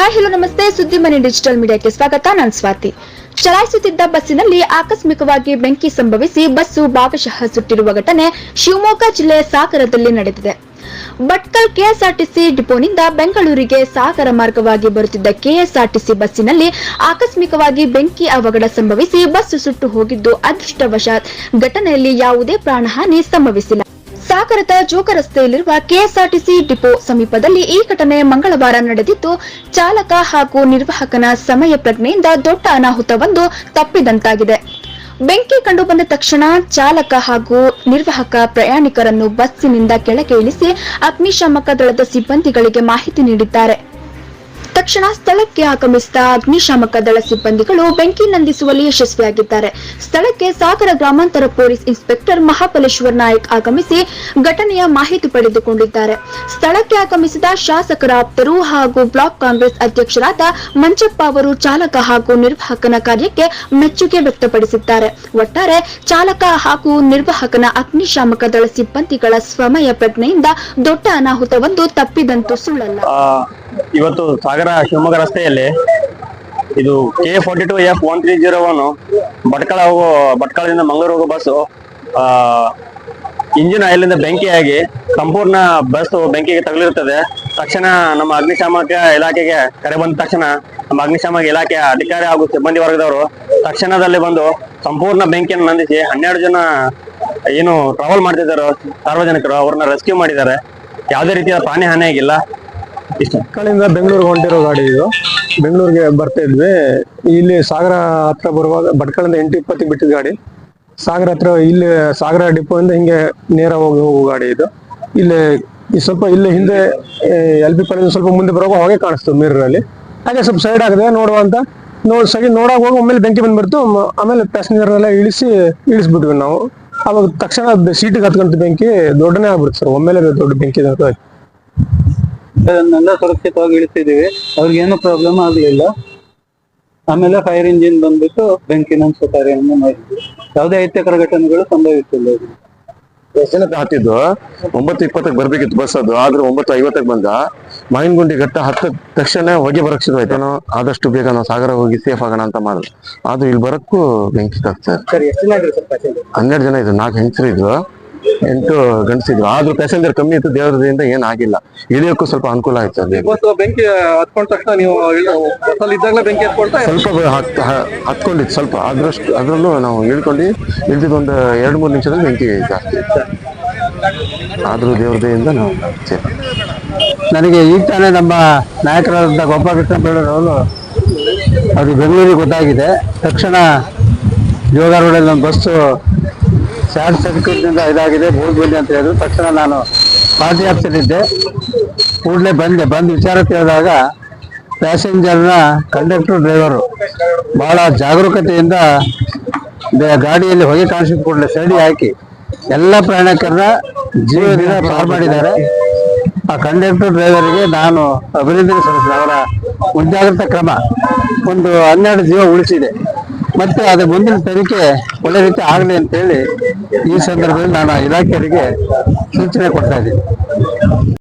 Hi, hello, ನಮಸ್ತೆ. ಸುದ್ದಿ ಮನೆ ಡಿಜಿಟಲ್ ಮೀಡಿಯಾಕ್ಕೆ ಸ್ವಾಗತ. ನಾನು ಸ್ವಾತಿ. ಚಲಾಯಿಸುತ್ತಿದ್ದ ಬಸ್ಸಿನಲ್ಲಿ ಆಕಸ್ಮಿಕವಾಗಿ ಬೆಂಕಿ ಸಂಭವಿಸಿ ಬಸ್ಸು ಭಾಗಶಃ ಸುಟ್ಟಿರುವ ಘಟನೆ ಶಿವಮೊಗ್ಗ ಜಿಲ್ಲೆಯ ಸಾಗರದಲ್ಲಿ ನಡೆದಿದೆ. ಭಟ್ಕಲ್ ಕೆಎಸ್ಆರ್ಟಿಸಿ ಡಿಪೋನಿಂದ ಬೆಂಗಳೂರಿಗೆ ಸಾಗರ ಮಾರ್ಗವಾಗಿ ಬರುತ್ತಿದ್ದ ಕೆಎಸ್ಆರ್ಟಿಸಿ ಬಸ್ಸಿನಲ್ಲಿ ಆಕಸ್ಮಿಕವಾಗಿ ಬೆಂಕಿ ಅವಘಡ ಸಂಭವಿಸಿ ಬಸ್ಸು ಸುಟ್ಟು ಹೋಗಿದ್ದು ಅದೃಷ್ಟವಶಾತ್ ಘಟನೆಯಲ್ಲಿ ಯಾವುದೇ ಪ್ರಾಣಹಾನಿ ಸಂಭವಿಸಿಲ್ಲ. ಸಾಗರದ ಜೋಗ ರಸ್ತೆಯಲ್ಲಿರುವ ಕೆಎಸ್ಆರ್ಟಿಸಿ ಡಿಪೋ ಸಮೀಪದಲ್ಲಿ ಈ ಘಟನೆ ಮಂಗಳವಾರ ನಡೆದಿದ್ದು, ಚಾಲಕ ಹಾಗೂ ನಿರ್ವಾಹಕನ ಸಮಯ ಪ್ರಜ್ಞೆಯಿಂದ ದೊಡ್ಡ ಅನಾಹುತವೊಂದು ತಪ್ಪಿದಂತಾಗಿದೆ. ಬೆಂಕಿ ಕಂಡುಬಂದ ತಕ್ಷಣ ಚಾಲಕ ಹಾಗೂ ನಿರ್ವಾಹಕ ಪ್ರಯಾಣಿಕರನ್ನು ಬಸ್ಸಿನಿಂದ ಕೆಳಗೆ ಇಳಿಸಿ ಅಗ್ನಿಶಾಮಕ ದಳದ ಸಿಬ್ಬಂದಿಗಳಿಗೆ ಮಾಹಿತಿ ನೀಡಿದ್ದಾರೆ. ತಕ್ಷಣ ಸ್ಥಳಕ್ಕೆ ಆಗಮಿಸಿದ ಅಗ್ನಿಶಾಮಕ ದಳ ಸಿಬ್ಬಂದಿಗಳು ಬೆಂಕಿ ನಂದಿಸುವಲ್ಲಿ ಯಶಸ್ವಿಯಾಗಿದ್ದಾರೆ. ಸ್ಥಳಕ್ಕೆ ಸಾಗರ ಗ್ರಾಮಾಂತರ ಪೊಲೀಸ್ ಇನ್ಸ್ಪೆಕ್ಟರ್ ಮಹಾಬಲೇಶ್ವರ್ ನಾಯಕ್ ಆಗಮಿಸಿ ಘಟನೆಯ ಮಾಹಿತಿ ಪಡೆದುಕೊಂಡಿದ್ದಾರೆ. ಸ್ಥಳಕ್ಕೆ ಆಗಮಿಸಿದ ಶಾಸಕರ ಆಪ್ತರು ಹಾಗೂ ಬ್ಲಾಕ್ ಕಾಂಗ್ರೆಸ್ ಅಧ್ಯಕ್ಷರಾದ ಮಂಜಪ್ಪ ಅವರು ಚಾಲಕ ಹಾಗೂ ನಿರ್ವಾಹಕನ ಕಾರ್ಯಕ್ಕೆ ಮೆಚ್ಚುಗೆ ವ್ಯಕ್ತಪಡಿಸಿದ್ದಾರೆ. ಒಟ್ಟಾರೆ ಚಾಲಕ ಹಾಗೂ ನಿರ್ವಾಹಕನ ಅಗ್ನಿಶಾಮಕ ದಳ ಸಿಬ್ಬಂದಿಗಳ ಸಮಯ ಪ್ರಜ್ಞೆಯಿಂದ ದೊಡ್ಡ ಅನಾಹುತವೊಂದು ತಪ್ಪಿದಂತೂ ಸುಳ್ಳಲ್ಲ. ಇವತ್ತು ಸಾಗರ ಶಿವಮೊಗ್ಗ ರಸ್ತೆಯಲ್ಲಿ ಇದು K forty two F one three zero one Bhatkal ಹೋಗೋ, ಭಟ್ಕಳದಿಂದ ಮಂಗಳೂರು ಹೋಗೋ ಬಸ್ಸು ಇಂಜಿನ್ ಆಯಿಲಿಂದ ಬೆಂಕಿಯಾಗಿ ಸಂಪೂರ್ಣ ಬಸ್ ಬೆಂಕಿಗೆ ತಗಲಿರುತ್ತದೆ. ತಕ್ಷಣ ನಮ್ಮ ಅಗ್ನಿಶಾಮಕ ಇಲಾಖೆಗೆ, ಕರೆ ಬಂದ ತಕ್ಷಣ ನಮ್ಮ ಅಗ್ನಿಶಾಮಕ ಇಲಾಖೆಯ ಅಧಿಕಾರಿ ಹಾಗೂ ಸಿಬ್ಬಂದಿ ವರ್ಗದವರು ತಕ್ಷಣದಲ್ಲಿ ಬಂದು ಸಂಪೂರ್ಣ ಬೆಂಕಿಯನ್ನು ನಂದಿಸಿ ಹನ್ನೆರಡು ಜನ ಏನು ಟ್ರಾವೆಲ್ ಮಾಡ್ತಿದ್ದಾರೋ ಸಾರ್ವಜನಿಕರು ಅವ್ರನ್ನ ರೆಸ್ಕ್ಯೂ ಮಾಡಿದ್ದಾರೆ. ಯಾವುದೇ ರೀತಿಯ ಪ್ರಾಣಿ ಹಾನಿ ಆಗಿಲ್ಲ ಇಷ್ಟ ಕಡೆಯಿಂದ ಬೆಂಗಳೂರಿಗೆ ಹೊಂಟಿರೋ ಗಾಡಿ ಇದು. ಬೆಂಗಳೂರಿಗೆ ಬರ್ತಾ ಇದ್ವಿ. ಇಲ್ಲಿ ಸಾಗರ ಹತ್ರ ಬರುವಾಗ ಭಟ್ಕಳಿಂದ ಎಂಟು ಇಪ್ಪತ್ತಿಗೆ ಬಿಟ್ಟಿದ ಗಾಡಿ. ಸಾಗರ ಹತ್ರ ಇಲ್ಲಿ ಸಾಗರ ಡಿಪೋಯಿಂದ ಹಿಂಗೆ ನೇರ ಹೋಗಿ ಹೋಗೋ ಗಾಡಿ ಇದು. ಇಲ್ಲಿ ಈ ಸ್ವಲ್ಪ ಇಲ್ಲಿ ಹಿಂದೆ ಎಲ್ ಪಿ ಸ್ವಲ್ಪ ಮುಂದೆ ಬರುವಾಗ ಹಾಗೆ ಕಾಣಿಸ್ತು ಅಲ್ಲಿ. ಹಾಗೆ ಸ್ವಲ್ಪ ಸೈಡ್ ಆಗಿದೆ, ನೋಡುವ ಅಂತ. ನೋಡ್, ಸರಿ ನೋಡಾಗ ಹೋಗಿ ಒಮ್ಮೆಲೆ ಬೆಂಕಿ ಬಂದ್ಬಿಡ್ತು. ಆಮೇಲೆ ಪ್ಯಾಸೆಂಜರ್ ಎಲ್ಲ ಇಳಿಸಿ, ಇಳಿಸ್ಬಿಟ್ವಿ ನಾವು. ಅವಾಗ ತಕ್ಷಣ ಸೀಟಿಗೆ ಹತ್ಕೊಂತ ಬೆಂಕಿ. ದೊಡ್ಡನೇ ಆಗ್ಬಿಡ್ತು ಸರ್. ಒಮ್ಮೆಲೆ ದೊಡ್ಡ ಬೆಂಕಿ ಅದನ್ನೆಲ್ಲ ಸುರಕ್ಷಿತವಾಗಿ ಇಳಿಸಿದೀವಿ ಅವ್ರಿಗೇನು ಪ್ರಾಬ್ಲಮ್ ಆಗ್ಲಿಲ್ಲ. ಆಮೇಲೆ ಫೈರ್ ಇಂಜಿನ್ ಬಂದ್ಬಿಟ್ಟು ಬೆಂಕಿ ನಂದಿಸೋ ಕಾರ್ಯವನ್ನು ಮಾಡಿದ್ವಿ. ಯಾವುದೇ ಅಹಿತಕರ ಘಟನೆಗಳು ಸಂಭವಿಸಿಲ್ಲ ಇಲ್ಲಿ. ಎಷ್ಟು ಜನ ಹತ್ತಿದ್ದು ಒಂಬತ್ತು ಇಪ್ಪತ್ತಕ್ಕೆ ಬರ್ಬೇಕಿತ್ತು ಬಸ್ ಅದು. ಆದ್ರೆ ಒಂಬತ್ತು ಐವತ್ತಕ್ಕೆ ಬಂದ. ಮಾವಿನಗುಂಡಿ ಘಟ್ಟ ಹತ್ತ ತಕ್ಷಣ ಹೊಗೆ ಬರಕ್ ಶುರು ಆಯ್ತು. ಆದಷ್ಟು ಬೇಗ ನಾವು ಸಾಗರ ಹೋಗಿ ಸೇಫ್ ಆಗೋಣ ಅಂತ ಮಾಡಿದ್ವಿ. ಆದ್ರೂ ಇಲ್ಲಿ ಬರಕ್ಕೂ ಬೆಂಕಿ ಸರ್ ಹನ್ನೆರಡು ಜನ ಇದ್ರು ನಾಲ್ಕು ಹೆಂಗಸರು ಇದ್ರು. ಎಂಟು ಗಂಡಸಿದ್ರು. ಆದ್ರೂ ಪ್ಯಾಸೆಂಜರ್ ಕಮ್ಮಿ ಇತ್ತು ದೇವರದಿಂದ ಏನ್ ಆಗಿಲ್ಲ. ಇಳಿಯೋಕ್ಕೂ ಸ್ವಲ್ಪ ಅನುಕೂಲ ಆಯ್ತು. ಇವತ್ತು ಬೆಂಕಿ ಹತ್ಕೊಂಡ ತಕ್ಷಣ ನೀವು ಬಸ್ಸಲ್ಲಿ ಇದ್ದಾಗಲೇ ಬೆಂಕಿ ಹತ್ಕೊಳ್ತಾ ಸ್ವಲ್ಪ ಹತ್- ಹ- ಹತ್ಕೊಂಡಿತ್ತು ಸ್ವಲ್ಪ. ಅದ್ರಷ್ಟು ಅದ್ರಲ್ಲೂ ನಾವು ಇಳ್ಕೊಂಡು ಇಳಿದಿದ್ದು ಒಂದು ಎರಡು ಮೂರು ನಿಮಿಷದಲ್ಲಿ ಬೆಂಕಿ ಜಾಸ್ತಿ ಆದ್ರೂ ದೇವರದಿಂದ ನಾವು ಸೇಫ್ ನನಗೆ ಈಗ ತಾನೇ ನಮ್ಮ ನಾಯಕರಾದಂಥ ಗೋಪಾಲಕೃಷ್ಣ ಬೇಡರವರು ಅದು ಬೆಂಗಳೂರಿಗೆ ಗೊತ್ತಾಗಿದೆ. ತಕ್ಷಣ ಯೋಗ ರೋಡಲ್ಲಿ ಒಂದು ಬಸ್ಸು ಶಾರ್ಟ್ ಸರ್ಕ್ಯೂಟ್ನಿಂದ ಇದಾಗಿದೆ. ಭೂಮಿ ಬಂದಿ ಅಂತ ಹೇಳಿದ್ರು. ತಕ್ಷಣ ನಾನು ಪಾರ್ಟಿ ಆಫೀಸಲ್ಲಿದ್ದೆ ಕೂಡಲೇ ಬಂದೆ. ಬಂದು ವಿಚಾರ ಕೇಳಿದಾಗ ಪ್ಯಾಸೆಂಜರ್ನ ಕಂಡಕ್ಟರ್ ಡ್ರೈವರು ಬಹಳ ಜಾಗರೂಕತೆಯಿಂದ ಗಾಡಿಯಲ್ಲಿ ಹೊಗೆ ಕಾಣಿಸಿದ ಕೂಡಲೇ ಸರಿ ಹಾಕಿ ಎಲ್ಲ ಪ್ರಯಾಣಿಕರನ್ನ ಜೀವದಿಂದ ಪಾರು ಮಾಡಿದ್ದಾರೆ. ಆ ಕಂಡಕ್ಟರ್ ಡ್ರೈವರಿಗೆ ನಾನು ಅಭಿನಂದನೆ ಸಲ್ಲಿಸಿದೆ. ಅವರ ಮುಂಜಾಗ್ರತಾ ಕ್ರಮ ಒಂದು ಹನ್ನೆರಡು ಜೀವ ಉಳಿಸಿದೆ. ಮತ್ತೆ ಅದರ ಮುಂದಿನ ತನಿಖೆ ಒಳ್ಳೆ ರೀತಿ ಆಗಲಿ ಅಂತ ಹೇಳಿ ಈ ಸಂದರ್ಭದಲ್ಲಿ ನಾನು ಇಲಾಖೆಯರಿಗೆ ಸೂಚನೆ ಕೊಡ್ತಾ ಇದ್ದೀನಿ.